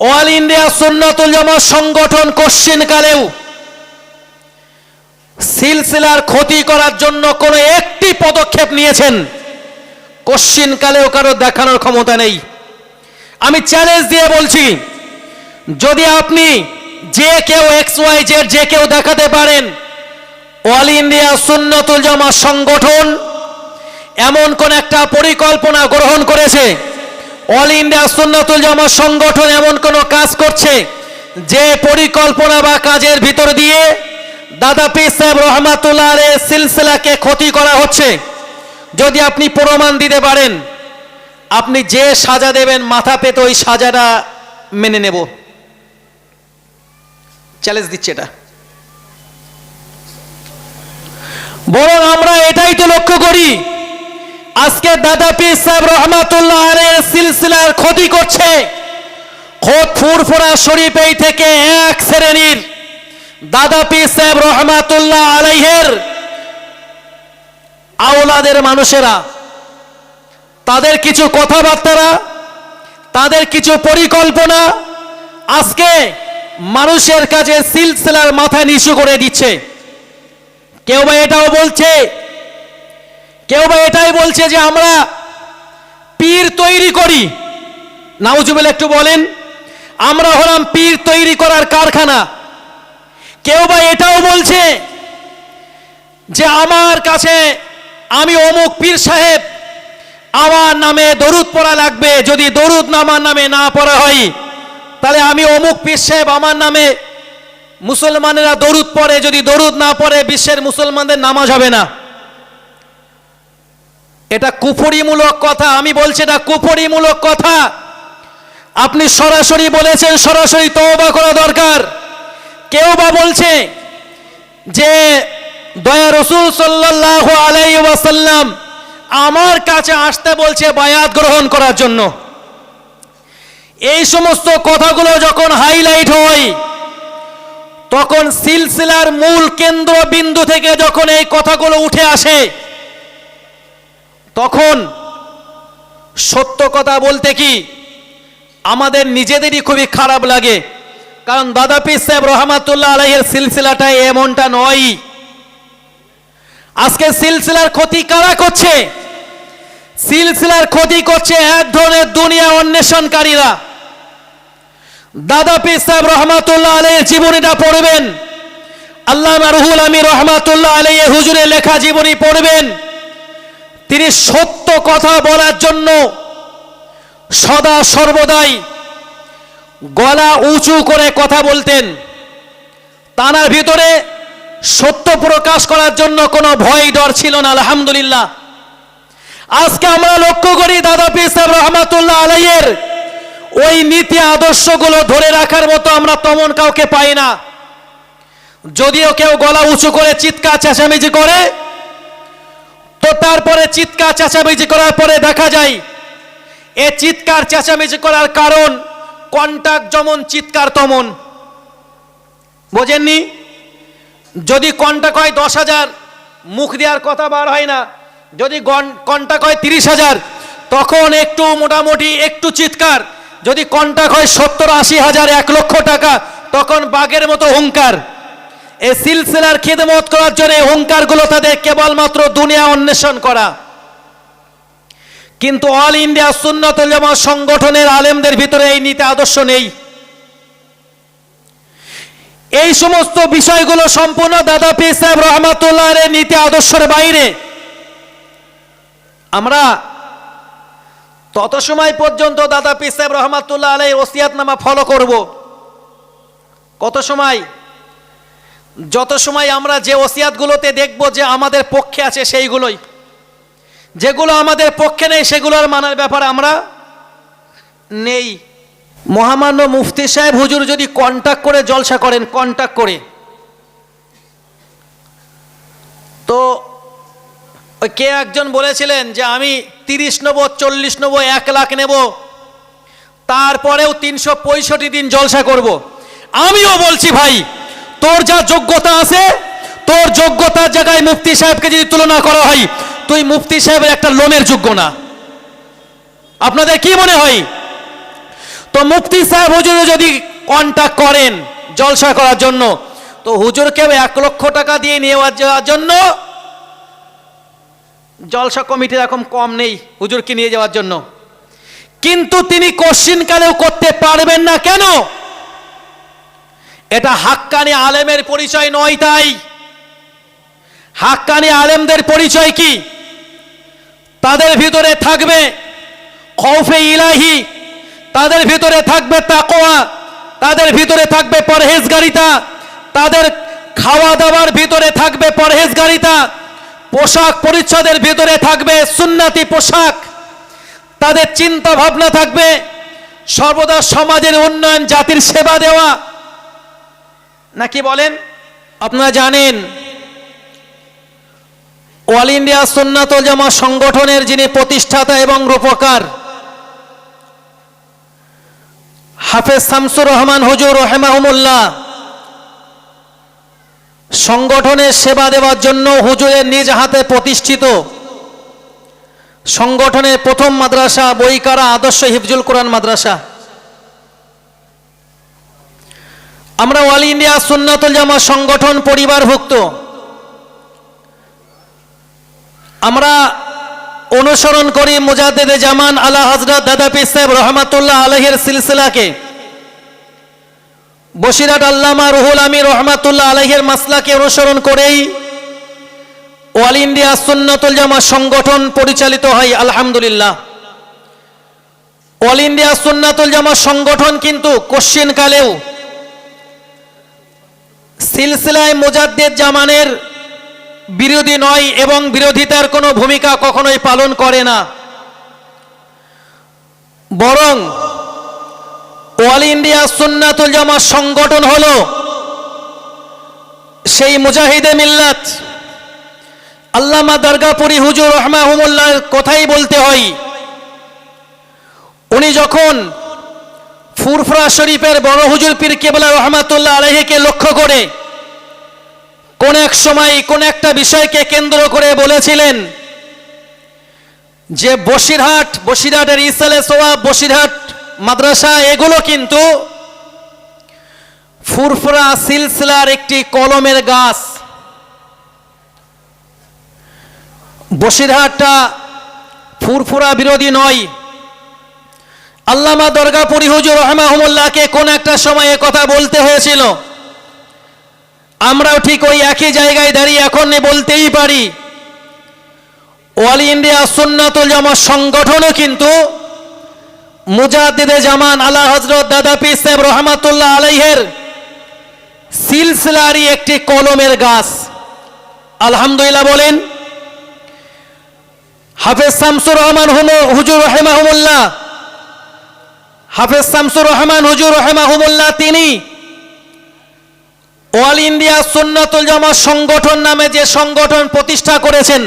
All India সুন্নতুল জামাত সংগঠন question কালেও সিলসিলার ক্ষতি করার জন্য কোনো একটি পদক্ষেপ নিয়েছেন। কোশ্চিন কালেও কারও দেখানোর ক্ষমতা নেই। আমি চ্যালেঞ্জ দিয়ে বলছি, যদি আপনি যে কেউ এক্স ওয়াই জেড যে কেউ দেখাতে পারেন, অল ইন্ডিয়া সুন্নতুল জামাত সংগঠন এমন কোন একটা পরিকল্পনা গ্রহণ করেছে অল ইন্ডিয়া সুন্নাতুল জামাত সংগঠন এমন কোন কাজ করছে যে পরিকল্পনা বা কাজের ভিতর দিয়ে দাদা পীর সাহেব রহমাতুল্লাহ সিলসিলাকে ক্ষতি করা হচ্ছে। যদি আপনি প্রমাণ দিতে পারেন, আপনি যে সাজা দেবেন, মাথা পেতে ওই সাজাটা মেনে নেব। চ্যালেঞ্জ দিচ্ছে এটা। বরং আমরা এটাই তো লক্ষ্য করি আজকে দাদা পীর সাহেব রহমাতুল্লাহ আলের সিলসিলার ক্ষতি করছে। খোদ ফুরফুরা শরীফ এই থেকে এক শ্রেণির দাদা পীর সাহেব রহমাতুল্লাহ আলাইহের আওলাদের মানুষেরা, তাদের কিছু কথাবার্তারা, তাদের কিছু পরিকল্পনা আজকে মানুষের কাছে সিলসিলার মাথা নিচু করে দিচ্ছে। কেউ বা এটাও বলছে কেউ বা এটাই বলছে যে আমরা পীর তৈরি করি। নাউজুবেল, একটু বলেন, আমরা হলাম পীর তৈরি করার কারখানা। কেউ বা এটাও বলছে যে আমার কাছে আমি অমুক পীর সাহেব, আমার নামে দরুদ পড়া লাগবে, যদি দরুদ আমার নামে না পড়া হয়, তাহলে আমি অমুক পীর সাহেব আমার নামে মুসলমানেরা দরুদ পড়ে, যদি দরুদ না পড়ে, বিশ্বের মুসলমানদের নামাজ হবে না। এটা কুফরিমূলক কথা, আমি বলছি এটা কুফরিমূলক কথা। আপনি সরাসরি বলেছেন, সরাসরি তওবা করা দরকার। কেউ বা বলছে যে, দয়া রসুল সাল্লাহ আলাই ওয়াসাল্লাম আমার কাছে আসতে বলছে বায়াত গ্রহণ করার জন্য। এই সমস্ত কথাগুলো যখন হাইলাইট হয়, তখন সিলসিলার মূল কেন্দ্রবিন্দু থেকে যখন এই কথাগুলো উঠে আসে তখন সত্য কথা বলতে কি? আমাদের নিজেদেরই খুবই খারাপ লাগে। কারণ দাদা পীর সাহেব রহমাতুল্লাহ আলাইয়ের সিলসিলাটা এমনটা নয়। আজকে সিলসিলার ক্ষতি কারা করছে? সিলসিলার ক্ষতি করছে এক ধরনের দুনিয়া অন্বেষণকারীরা। দাদা পীর সাহেব রহমাতুল্লাহ আলাইয়ের জীবনীটা পড়বেন। আল্লাহ রুহুল আমির রহমাতুল্লাহ আলাইয়ের হুজুরের লেখা জীবনী পড়বেন। তিনি সত্য কথা বলার জন্য সদা সর্বদাই গলা উঁচু করে কথা বলতেন। তানার ভিতরে সত্য প্রকাশ করার জন্য কোনো ভয় ডর ছিল না, আলহামদুলিল্লাহ। আজকে আমরা লক্ষ্য করি, দাদা পীর সাহেব রহমাতুল্লাহ আলাইয়ের ওই নীতি আদর্শগুলো ধরে রাখার মতো আমরা তেমন কাউকে পাই না। যদিও কেউ গলা উঁচু করে চিৎকার চেঁচামেচি করে তারপরে চিৎকার চেঁচামেচি করার পরে দেখা যায়, এ চিৎকার চেঁচামেচি করার কারণ কন্টাক্ট যেমন চিৎকার তমন। বোঝেননি? যদি কন্টাক্ট হয় দশ হাজার, মুখ দেওয়ার কথা বার হয় না। যদি কন্টাক্ট হয় তিরিশ হাজার, তখন একটু মোটামুটি একটু চিৎকার। যদি কন্টাক্ট হয় সত্তর আশি হাজার, এক লক্ষ টাকা, তখন বাঘের মতো হুঙ্কার। এই সিলসিলার খেদমত করার জন্য এই হুঙ্কারগুলো তাদের কেবলমাত্র দুনিয়া অন্বেষণ করা। কিন্তু অল ইন্ডিয়া সুন্নতুল জামাত সংগঠনের আলেমদের ভিতরে এই নীতি আদর্শ নেই। এই সমস্ত বিষয়গুলো সম্পূর্ণ দাদা পীর সাহেব রহমাতুল্লাহ নীতি আদর্শের বাইরে। আমরা তত সময় পর্যন্ত দাদা পীর সাহেব রহমাতুল্লাহ আলাই ওসিয়াতনামা ফলো করব। কত সময়? যত সময় আমরা যে ওসিয়াতগুলোতে দেখব যে আমাদের পক্ষে আছে সেইগুলোই। যেগুলো আমাদের পক্ষে নেই সেগুলোর মানার ব্যাপার আমরা নেই। মহামান্য মুফতি সাহেব হুজুর যদি কন্ট্যাক্ট করে, জলসা করেন কন্ট্যাক্ট করে। তো কে একজন বলেছিলেন যে আমি তিরিশ নেব, চল্লিশ নেব, এক লাখ নেব, তারপরেও তিনশো পঁয়ষট্টি দিন জলসা করব। আমিও বলছি ভাই তোর যা যোগ্যতা আছে, তোর যোগ্যতার জায়গায় মুফতি সাহেবকে যদি তুলনা করা হয়, তুই মুফতি সাহেবের একটা লোনের যোগ্য না। আপনাদের কি মনে হয়? তো মুফতি সাহেব হুজুর যদি কন্ট্যাক্ট করেন জলসা করার জন্য, তো হুজুরকেও এক লক্ষ টাকা দিয়ে নিয়ে যাওয়ার জন্য জলসা কমিটি এরকম কম নেই হুজুরকে নিয়ে যাওয়ার জন্য। কিন্তু তিনি কোশ্চিনকালেও করতে পারবেন না কেন? এটা হাক্কানি আলেমের পরিচয় নয় তাই। হাক্কানি আলেমদের পরিচয় কি? তাদের ভিতরে থাকবে খৌফে ইলাহি, তাদের ভিতরে থাকবে তাকোয়া তাদের ভিতরে থাকবে পরহেজগারিতা, তাদের খাওয়া দাওয়ার ভিতরে থাকবে পরহেজগারিতা, পোশাক পরিচ্ছদের ভিতরে থাকবে সুন্নাতি পোশাক, তাদের চিন্তা ভাবনা থাকবে সর্বদা সমাজের উন্নয়ন, জাতির সেবা দেওয়া নাকি বলেন? আপনারা জানেন অল ইন্ডিয়া সুন্নাতুল জামা সংগঠনের যিনি প্রতিষ্ঠাতা এবং রূপকার, হাফেজ শামসুর রহমান হুজুর রহেমাহুমুল্লাহ সংগঠনের সেবা দেওয়ার জন্য হুজুরের নিজ হাতে প্রতিষ্ঠিত, সংগঠনের প্রথম মাদ্রাসা বইকারা আদর্শ হিফজুল কোরআন মাদ্রাসা। আমরা অল ইন্ডিয়া সুন্নাতুল জামা সংগঠন পরিবারভুক্ত। আমরা অনুসরণ করি মুজাদ্দেদে জামান আলা হজরত দাদা পীর সাহেব রহমাতুল্লাহ আলহের সিলসিলাকে। বসিরাট আল্লামা রুহুল আমির রহমাতুল্লাহ আলহের মাসলাকে অনুসরণ করেই অল ইন্ডিয়া সুন্নাতুল জামা সংগঠন পরিচালিত হয়, আলহামদুলিল্লাহ। অল ইন্ডিয়া সুন্নাতুল জামা সংগঠন কিন্তু কোশ্চিন কালেও সিলসিলায় মুজাদ্দেদ জামানের বিরোধী নয় এবং বিরোধিতার কোনো ভূমিকা কখনোই পালন করে না। বরং অল ইন্ডিয়া সুন্নাতুল জামা সংগঠন হল সেই মুজাহিদে মিল্লাত। আল্লামা দরগাপুরি হুজুর রহমাহুমুল্লাহর কথাই বলতে হয়, উনি যখন ফুরফুরা শরীফের বড় হুজুর পীর কেবলা রহমাতুল্লাহ আলহিকে লক্ষ্য করে কোন এক সময় কোন একটা বিষয়কে কেন্দ্র করে বলেছিলেন যে বসিরহাট, বসিরহাটের ইসালে সোয়া বসিরহাট মাদ্রাসা, এগুলো কিন্তু ফুরফুরা সিলসিলার একটি কলমের গাছ। বসিরহাটটা ফুরফুরা বিরোধী নয়। আল্লামা দরগাপুরি হুজুর রহমাহুল্লাহকে কোন একটা সময়ে কথা বলতে হয়েছিল। আমরাও ঠিক ওই একই জায়গায় দাঁড়িয়ে এখন বলতেই পারি। অল ইন্ডিয়া সুন্নাতুল জামা সংগঠনও কিন্তু মুজাদ্দিদে জামান আলা হজরত দাদা পীর সাহেব রহমাতুল্লাহ আলাইহের সিলসিলারই একটি কলমের গাছ। আলহামদুলিল্লাহ বলেন, হাফেজ শামসুর রহমান হুজুর রহেমাহুল্লাহ হাফেজ শামসুর রহমান, হুজুর রহেমাহুল্লাহ তিনি অল ইন্ডিয়া সুন্নাতুল জামা সংগঠন নামে যে সংগঠন প্রতিষ্ঠা করেছেন,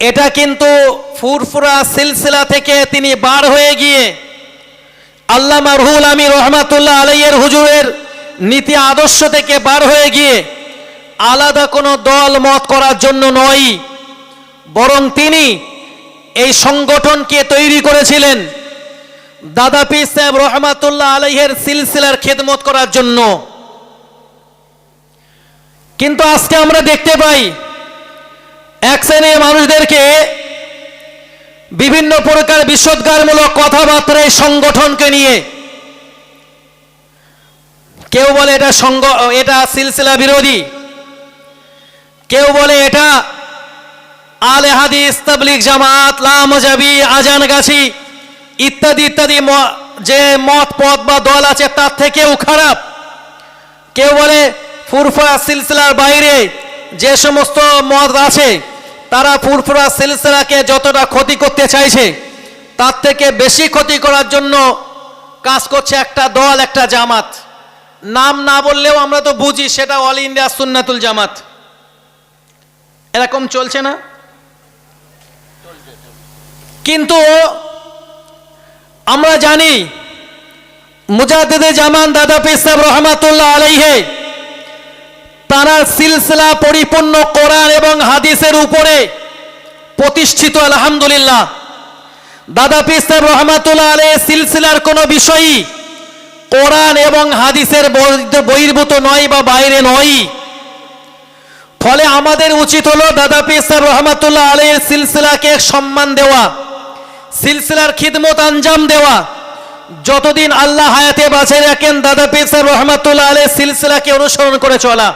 এটা কিন্তু ফুরফুরা সিলসিলা থেকে তিনি বার হয়ে গিয়ে আল্লামা রুহুল আলী রহমাতুল্লাহ আলাইয়ের হুজুরের নীতি আদর্শ থেকে বার হয়ে গিয়ে আলাদা কোনো দল মত করার জন্য নয়, বরং তিনি এই সংগঠনকে তৈরি করেছিলেন দাদা পীর সাহেব রহমাতুল্লাহ আলাইহের সিলসিলার খেদমত করার জন্য। কিন্তু আজকে আমরা দেখতে পাই, এক শ্রেণির মানুষদেরকে বিভিন্ন প্রকার বিষোদ্গারমূলক কথাবার্তা এই সংগঠনকে নিয়ে কেউ বলে এটা সংগ এটা সিলসিলা বিরোধী, কেউ বলে এটা আলে হাদিস, তাবলিগ জামাত লামজাবি আজান, গাছি ইত্যাদি ইত্যাদি যে মত, পথ বা দল আছে তার থেকেও খারাপ। কেউ বলে ফুরফুরা সিলসিলার বাইরে যে সমস্ত মত আছে, তারা ফুরফুরা সিলসিলাকে যতটা ক্ষতি করতে চাইছে, তার থেকে বেশি ক্ষতি করার জন্য কাজ করছে একটা দল, একটা জামাত। নাম না বললেও আমরা তো বুঝি সেটা অল ইন্ডিয়া সুন্নাতুল জামাত। এরকম চলছে না? কিন্তু আমরা জানি মুজাদ্দিদে জামান দাদা পেসাব রহমাতুল্লাহ আলাইহে তারা সিলসিলা পরিপূর্ণ কোরআন এবং হাদিসের উপরে প্রতিষ্ঠিত, আলহামদুলিল্লাহ। দাদা পীর সাহেব রহমাতুল্লাহ আলী সিলসিলার কোনো বিষয়ই কোরআন এবং হাদিসের বহির্ভূত নয় বা বাইরে নয়। ফলে আমাদের উচিত হলো দাদা পীর রহমাতুল্লাহ আলীর সিলসিলাকে সম্মান দেওয়া, সিলসিলার খিদমত আঞ্জাম দেওয়া। যতদিন আল্লাহ হায়াতে বাঁচিয়ে রাখেন, দাদা সাহেব রহমাতুল্লাহ আলী সিলসিলাকে অনুসরণ করে চলা।